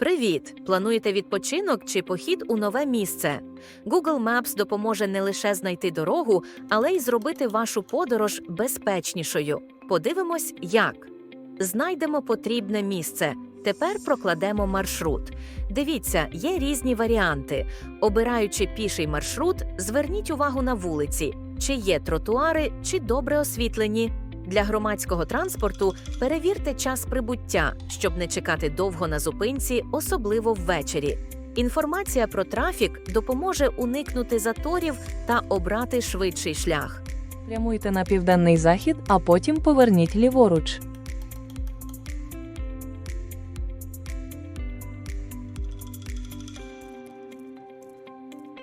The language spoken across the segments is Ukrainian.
Привіт! Плануєте відпочинок чи похід у нове місце? Google Maps допоможе не лише знайти дорогу, але й зробити вашу подорож безпечнішою. Подивимось, як. Знайдемо потрібне місце. Тепер прокладемо маршрут. Дивіться, є різні варіанти. Обираючи піший маршрут, зверніть увагу на вулиці, чи є тротуари, чи добре освітлені. Для громадського транспорту перевірте час прибуття, щоб не чекати довго на зупинці, особливо ввечері. Інформація про трафік допоможе уникнути заторів та обрати швидший шлях. Прямуйте на південний захід, а потім поверніть ліворуч.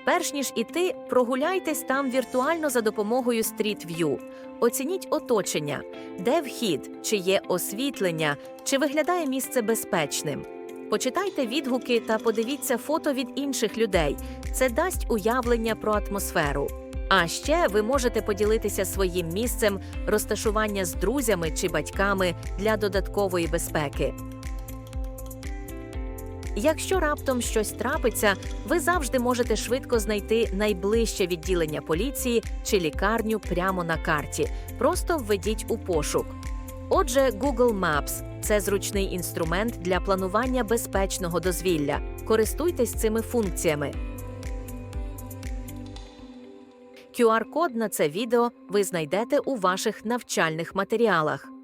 Перш ніж іти, прогуляйтесь там віртуально за допомогою Street View. Оцініть оточення, де вхід, чи є освітлення, чи виглядає місце безпечним. Почитайте відгуки та подивіться фото від інших людей. Це дасть уявлення про атмосферу. А ще ви можете поділитися своїм місцем розташування з друзями чи батьками для додаткової безпеки. Якщо раптом щось трапиться, ви завжди можете швидко знайти найближче відділення поліції чи лікарню прямо на карті. Просто введіть у пошук. Отже, Google Maps – це зручний інструмент для планування безпечного дозвілля. Користуйтесь цими функціями. QR-код на це відео ви знайдете у ваших навчальних матеріалах.